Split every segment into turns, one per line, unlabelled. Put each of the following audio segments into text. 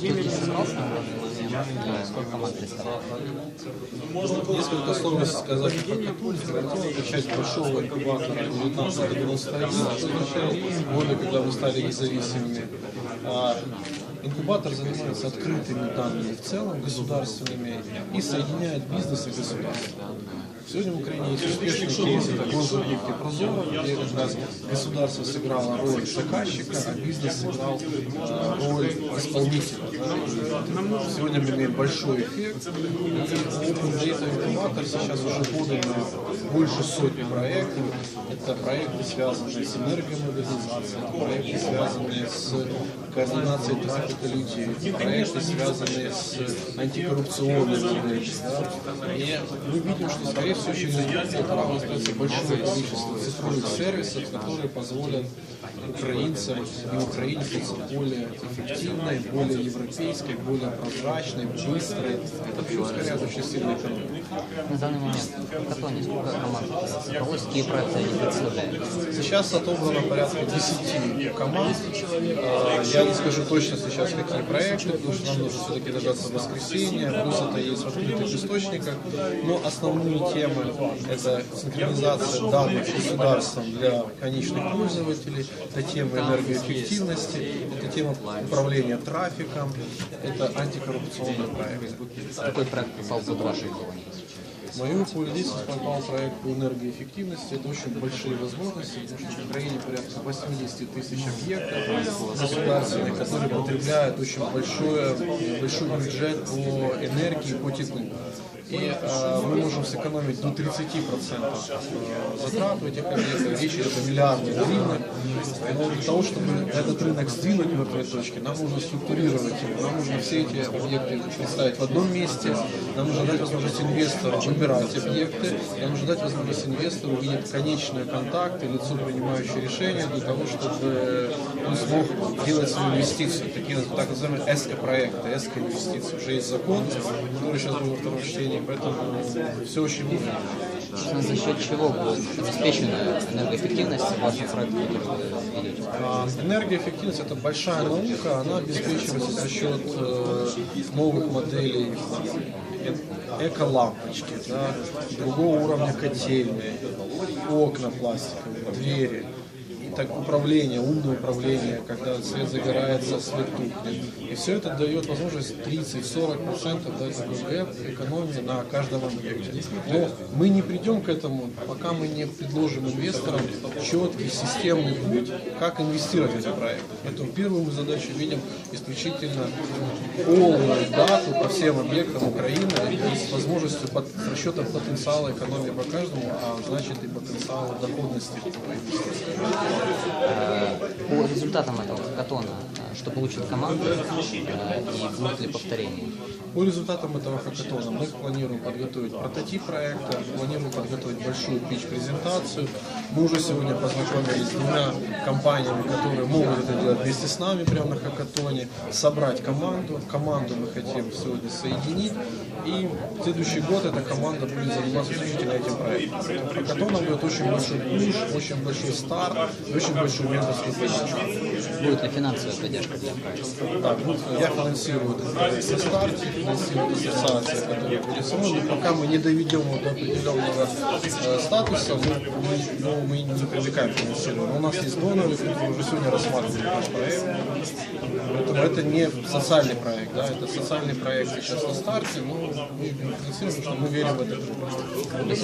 Несколько слов сказать про часть большого инкубатора 1991 года, когда мы стали независимыми. Инкубатор занимается открытыми данными в целом, государственными, и соединяет бизнес и государство. Сегодня в Украине есть успешный кейс, это гособъекты Прозора, где как раз государство сыграло роль заказчика, а бизнес сыграл э, роль исполнителя. да. Сегодня мы имеем большой эффект, Open Data Incubator сейчас уже подано больше сотни проектов. Это проекты, связанные с энергомодернизацией, проекты, связанные с координацией транспорта людей, проекты, связанные с антикоррупционной моделью. да. И мы видим, что, скорее полтора года остается большое количество цифровых сервисов, которые позволят украинцам и украинцам более эффективной, более европейской, более прозрачной, быстрой. Это ускоряет очень сильно экономику.
На данный момент в Катоне сколько команд собралось, какие проекты они представляют?
Сейчас отобрано порядка 10 команд. А, Я не скажу точно сейчас, какие проекты, потому что нам нужно все-таки дождаться воскресенья, плюс это есть в открытых источниках. Но основные темы – это синхронизация данных государством для конечных пользователей, это тема энергоэффективности, это тема управления трафиком, это антикоррупционные проекты.
Какой проект ваши
В мою поле деятельности попал проект по энергоэффективности. Это очень большие возможности, потому что в Украине порядка 80 тысяч объектов государственных, которые потребляют очень большой, большой бюджет по энергии, по теплу. И э, мы можем сэкономить до 30% э, затрат в этих объектах. Речь идет о миллиарде гривен. Но для того, чтобы этот рынок сдвинуть в мертвые точки, нам нужно структурировать его. Нам нужно все эти объекты представить в одном месте. Нам нужно дать возможность инвестору выбирать объекты. Нам нужно дать возможность инвестору увидеть конечные контакты, лицо, принимающее решения, для того, чтобы он смог делать свою инвестицию. Такие так называемые ЭСКО-проекты, ЭСКО-инвестиции. Уже есть закон, который сейчас был во втором чтении, поэтому все очень.
Собственно, за счет чего будет обеспечена энергоэффективность вы ведете?
А, Энергоэффективность – это большая наука, она обеспечивается за счет э, новых моделей э- эко-лампочки, да, другого уровня котельной, окна пластиковые, двери. Так управление, умное управление, когда свет загорается, свет тухнет. И все это дает возможность 30-40% дать гэп экономии на каждом объекте. Но мы не придем к этому, пока мы не предложим инвесторам четкий системный путь, как инвестировать в эти проекты. Поэтому первую мы задачу видим исключительно полную дату по всем объектам Украины с возможностью под, с расчетом потенциала экономии по каждому, а значит и потенциала доходности по инвестициям.
По результатам этого хакатона, э, что получит команда э, и будут ли повторения?
По результатам этого хакатона мы планируем подготовить прототип проекта, планируем подготовить большую пич-презентацию. Мы уже сегодня познакомились с двумя компаниями, которые могут это делать вместе с нами прямо на хакатоне, собрать команду. Команду мы хотим сегодня соединить. И в следующий год эта команда будет заниматься исключительно этим проектом. Хакатоном будет очень большой пуш, очень большой старт очень менторскую поддержку.
Будет ли финансовая поддержка для?
Так, вот я финансирую со старте, которая будет мной, но пока мы не доведем его до определенного э, статуса, мы, мы, ну, мы не привлекаем финансирование. Но у нас есть доноры, которые уже сегодня рассматривают наш проект. Поэтому это не социальный проект, да, это социальный проект сейчас на старте, но мы финансируем, потому что мы верим в этот проект.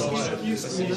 Спасибо.